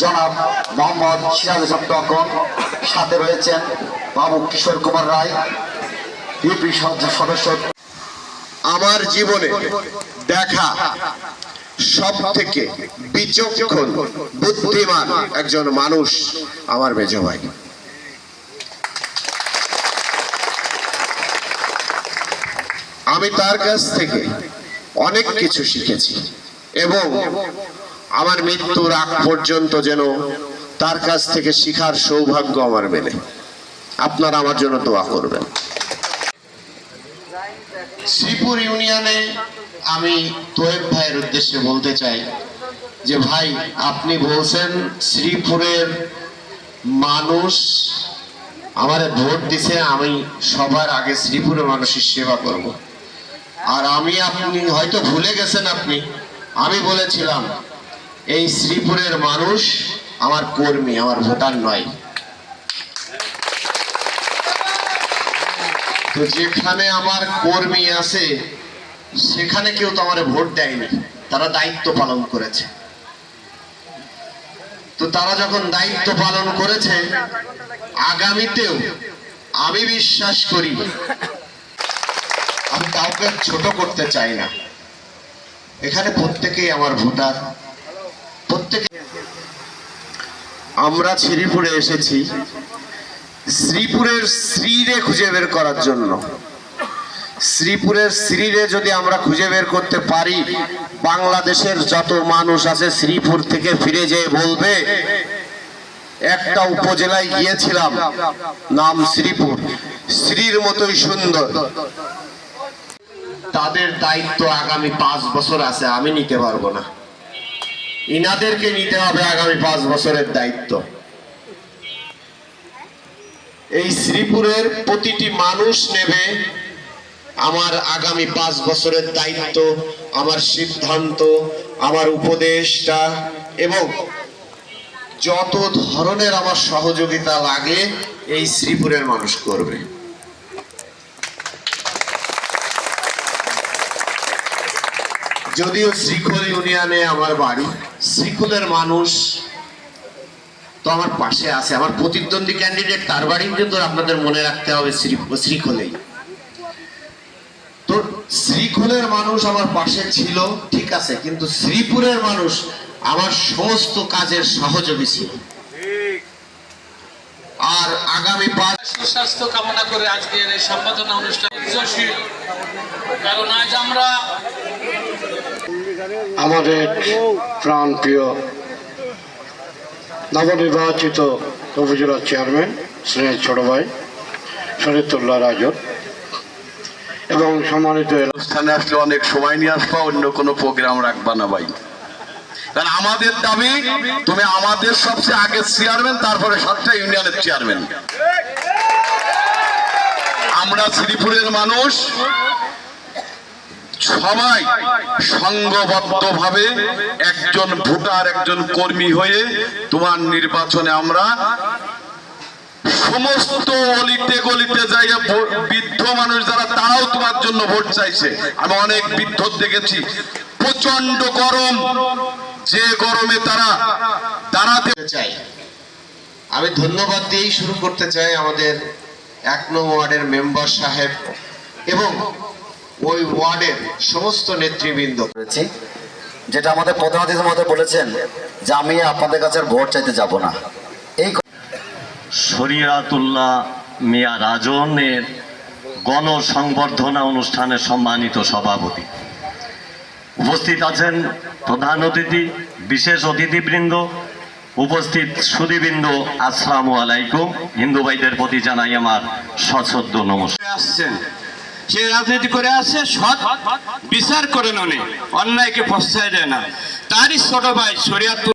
জনাব মোহাম্মদ সিরাজ টকন সাথে রয়েছেন বাবু কিশোর কুমার রায়, ইউপি সদস্য আমার জীবনে দেখা সব থেকে বিচক্ষণ, বুদ্ধিমান একজন মানুষ আমার মেজ ভাই। আমি তার কাছ থেকে অনেক কিছু শিখেছি এবং আমার মৃত্যুর আগ পর্যন্ত যেন তার কাছ থেকে শিখার সৌভাগ্য আমার মেলে। আপনারা আমার জন্য দোয়া করবেন। শ্রীপুর ইউনিয়নে আমি তোয়েব ভাইয়ের উদ্দেশ্যে বলতে চাই যে, ভাই, আপনি বলছেন শ্রীপুরের মানুষ আমারে ভোট দিছে, আমি সবার আগে শ্রীপুরের মানুষের সেবা করব। আর আমি আপনি হয়তো ভুলে গেছেন আপনি, আমি বলেছিলাম এই শ্রীপুরের মানুষ আমার কর্মী, আমার ভোটার নয়। তো যেখানে আমার কর্মী আছে, সেখানে কেউ তো আমার ভোট দেয়নি। তারা দায়িত্ব পালন করেছে। তো তারা যখন দায়িত্ব পালন করেছে, আগামীতেও আমি বিশ্বাস করি, আমি কাউকে ছোট করতে চাই না। এখানে প্রত্যেকেই আমার ভোটার। আমরা শ্রীপুরে এসেছি শ্রীপুরের শ্রীরে খুঁজে বের করার জন্য। শ্রীপুরের শ্রীরে যদি আমরা খুঁজে বের করতে পারি, বাংলাদেশের যত মানুষ আছে শ্রীপুর থেকে ফিরে যেয়ে বলবে, একটা উপজেলায় গিয়েছিলাম, নাম শ্রীপুর। শ্রীর মতোই সুন্দর। তাদের দায়িত্ব আগামী পাঁচ বছর আছে, আমি নিতে পারব না। ইনাদেরকে নিতে হবে আগামী পাঁচ বছরের দায়িত্ব। এই শ্রীপুরের প্রতিটি মানুষ নেবে আমার আগামী পাঁচ বছরের দায়িত্ব, আমার সিদ্ধান্ত, আমার উপদেশটা এবং যত ধরনের আমার সহযোগিতা লাগে, এই শ্রীপুরের মানুষ করবে। যদিও শ্রীখোল ইউনিয়নে আমার বাড়ি, শ্রীখোলের মানুষ তো আমার পাশে আছে। আমার প্রতিদ্বন্দ্বী ক্যান্ডিডেট তার বাড়ি কিন্তু আপনাদের মনে রাখতে হবে শ্রী, শ্রীখোলেই। তো শ্রীখোলের মানুষ আমার পাশে ছিল, ঠিক আছে, কিন্তু শ্রীপুরের মানুষ আমার সমস্ত কাজের সহযোগী ছিল। আর আগামী পাঁচ সুস্বাস্থ্য কামনা করে আজকের এই সম্পাদনা অনুষ্ঠান কারণ আজ আমরা আমাদের প্রাণ প্রিয় নবনির্বাচিত উপজেলা চেয়ারম্যান স্নেহ ছোট ভাই শরীরতুল্লাহ রাজন এবং সম্মানিত অনুষ্ঠানে আসলে অনেক সময় নিয়ে আসবা, অন্য কোনো প্রোগ্রাম রাখবা না ভাই। কারণ আমাদের দাবি, তুমি আমাদের সবচেয়ে আগে চেয়ারম্যান, তারপরে সাতটা ইউনিয়নের চেয়ারম্যান। আমরা শ্রীপুরের মানুষ সবাই সংঘবদ্ধ ভাবে একজন ভোটার, একজন কর্মী হয়ে তোমার নির্বাচনে আমরা সমস্ত অলিতে গলিতে যাইয়া বৃদ্ধ মানুষ যারা, তারাও তোমার জন্য ভোট চাইছে। আমি অনেক বৃদ্ধ দেখেছি। প্রচণ্ড গরম। যে গরমে তারা দাঁড়াতে চাই আমি ধন্যবাদ দিয়েই শুরু করতে চাই আমাদের এক নং ওয়ার্ডের মেম্বার সাহেব এবং ওই ওয়ার্ডের সমস্ত নেতৃবৃন্দ। করেছি যেটা আমাদের প্রধান অতিথির মধ্যে বলেছেন যে আমি আপনাদের কাছে ভোট চাইতে যাব না। এই শরিয়াতুল্লাহ মিয়া রাজনের গণসংবর্ধনা অনুষ্ঠানের সম্মানিত সভাপতি। উপস্থিত আছেন প্রধান অতিথি বিশেষ অতিথিবৃন্দ উপস্থিত সুদীবৃন্দ আসসালামু আলাইকুম। হিন্দু ভাইদের প্রতি জানাই আমার সশ্রদ্ধ নমস্কার। আসছেন। সে রাজনীতি করে আছে সৎ বিচার করেন উনি অন্যায়কে প্রশ্রয় দেয় না। তারই ছোট ভাই শরিয়াত